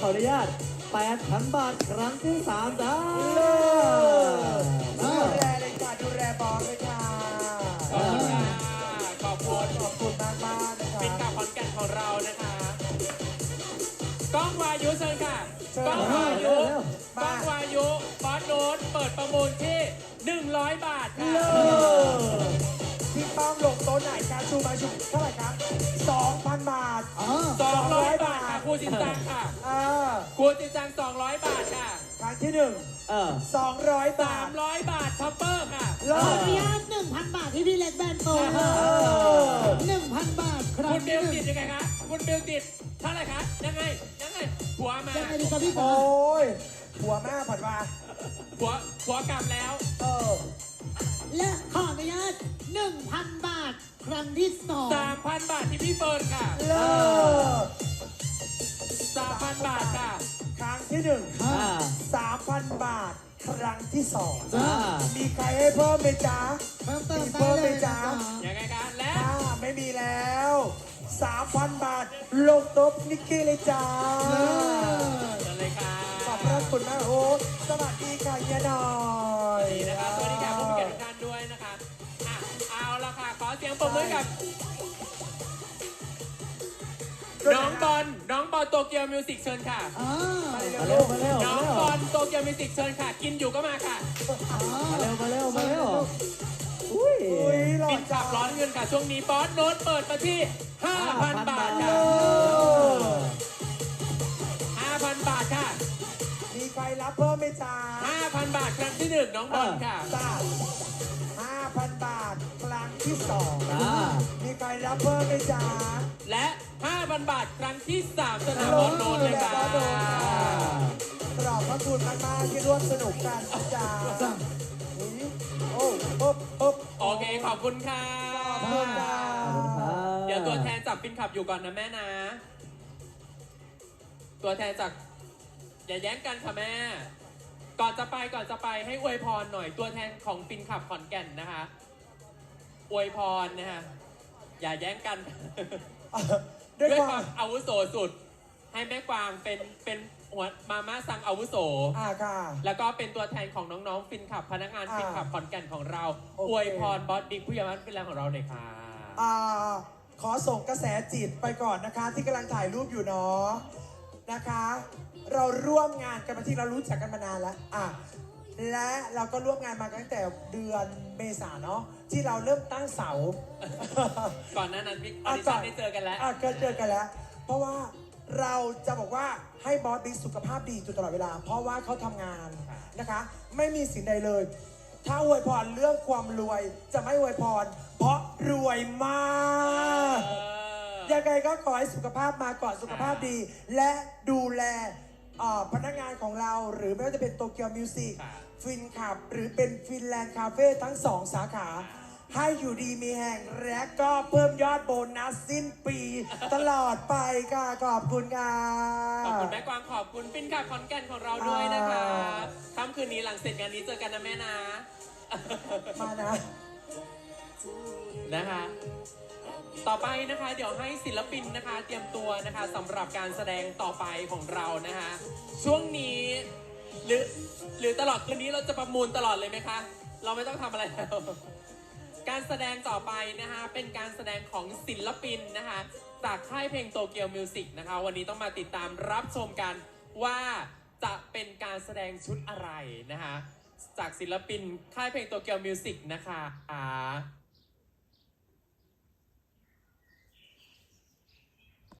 ขออนุญาต8,000บาทครั้งที่3จ้าดูแลเลยค่ะดูแลบอสเลยค่ะขอบคุณค่ะขอบคุณขอบคุณมากมากๆนะปินคะกับขอนแก่นของเรานะคะกล้องวายุเชิญค่ะเชิญกล้องวายุเร็วกล้องวายุบอสโน้ตเปิดประมูลที่ 100 บาทค่ะ เลิศพี่ป้อมลงโต๊ะไหนคะชูมาชูเท่าไหร่ครับ2,000 บาท200บาทค่ะครูจินจังค่ะอ่าครูจินจัง200บาทค่ะครั้งที่หนึ่งเออ200บาท300บาทช็อปเปอร์ค่ะเลิขออศนุญาต1,000บาทที่พี่เล็กแบนโตค่ะ1,000บาทครั้คุงณบิที่วหนึ่งติดยังไงคะคุณบิวติดเท่าไหร่คะยังไงยังไงหัวมายังไงดีครับพี่โอ้คะยหัวแม่ผัดมาหัวหัวกลับแล้ว เออ และขออนุญาต1,000บาท ครั้งที่สอง3,000บาทที่พี่เฟิร์นค่ะเลิศ3,000บาทค่ะ ครั้งที่หนึ่งอ่า3,000บาท ครั้งที่สองอ่ามีใครให้เพิ่มไหมจ๊ะ เพิ่มเติมมีได้เพิ่มเลไหมยจ๊ะนะจ๊ะยังไงคะและอ่าไม่มีแล้ว3,000บาท ลงโต๊ะนิกกี้เลยจ้าเลิศ เชิญเลยค่ะขอบพระคุณมากโอ้สวัสดีค่ะเฮียหน่อ ขอเสียงปรบมือกับน้องบอลน้องบอลโตเกียวมิวสิกเชิญค่ะ อ่าไปมาเร็เร็ววมาเร็วน้มาองเร็วบอลโตเกียวมิวสิกเชิญค่ะ กินอยู่ก็มาค่ะมาเร็วมาเร็วมาเร็วอุ้ยอุ้ยหล่อปิดขัจับงร้อนเงินค่ะ ช่วงนี้บอสโน้ตเปิดมาที่ 5,000 บาทค่ะ5,000 บาทค่ะ มีใครรับเพิ่มไหมจ๊ะ5,000 บาทครั้งที่หนึ่งน้องบอลค่ะ จ้า5,000บาท ครั้งที่สองอ่ามีใค รรับเพิ่มไหมจ๊ะและ 5,000 บาทครั้งที่3สนามบอลโน้ตเลยค่ะกรอบพระคุณมากๆที่ร่วมสนุกกันจ้าจ้ะอุ๊ยโอ้โอ้โอ้โอเค ขอบคุณค่ะขอบคุณค่ะเดี๋ยวตัวแทนจากฟินขับอยู่ก่อนนะแม่นะ ตัวแทนจากอย่าแย่งกันค่ะแม่ ก่อนจะไปก่อนจะไปให้อวยพรหน่อยตัวแทนของฟินขับขอนแก่นนะคะ อวยพรนะฮะ อย่าแย่งกัน ด้วยด้วยคควาวามมอาวุโสสุด ให้แม่กวางเป็นเป็นหัวมาม่าสั่งอาวุโส อ่าค่ะ แล้วก็เป็นตัวแทนของน้องๆฟินขับ พนักงานอ่าฟินขับขอนแก่นของเรา โอเค อวยพรบอสบิ๊กผู้ใหญ่บ้านฟินแลนด์ของเราหน่อยค่ะอ่าขอส่งกระแสจิตไปก่อนนะคะ ที่กำลังถ่ายรูปอยู่เนาะนะคะ เราร่วมงานกันมาที่เรารู้จักกันมานานแล้วอะ และเราก็ร่วมงานมาตั้งแต่เดือนเมษาเนาะที่เราเริ่มตั้งเสาก่อนหน้านั้นบิ๊กออะอดิชั่นได้เจอกันแล้วอะก็เจอกันแล้ว เพราะว่าเราจะบอกว่าให้บอสบิ๊กสุขภาพดีอยู่ตลอดเวลา เพราะว่าเขาทำงานนะคะ ไม่มีสิ่งใดเลย ถ้าอวยพรเรื่องความรวยจะไม่อวยพร เพราะรวยมาก เออ ยังไงก็ขอให้สุขภาพมาก่อนสุขภาพดี และดูแล เอ่อพนักงานของเราหรือไม่ว่าจะเป็นโตเกียวมิวสิกค่ะฟินขับ หรือเป็นฟินแลนด์คาเฟ่ทั้งสองสาขาให้อยู่ดีมีแห่งและก็เพิ่มยอดโบนัสสิ้นปี ตลอดไปค่ะ ขอบคุณค่ะ ขอบคุณแม่กวางขอบคุณฟินขับขอนแก่นของเราด้วยนะคะค่ำคืนนี้หลังเสร็จงานนี้เจอกันนะแม่นะ มานะ นะคะ ต่อไปนะคะเดี๋ยวให้ศิลปินนะคะ เตรียมตัวนะคะสำหรับการแสดงต่อไปของเรานะคะช่วงนี้หรือหรือตลอดคืนนี้เราจะประมูลตลอดเลยไหมคะ เราไม่ต้องทำอะไรแล้วการแสดงต่อไปนะคะเป็นการแสดงของศิลปินนะคะจากค่ายเพลงโตเกียวมิวสิกนะคะวันนี้ต้องมาติดตามรับชมกันว่าจะเป็นการแสดงชุดอะไรนะคะจากศิลปินค่ายเพลงโตเกียวมิวสิกนะคะอ่า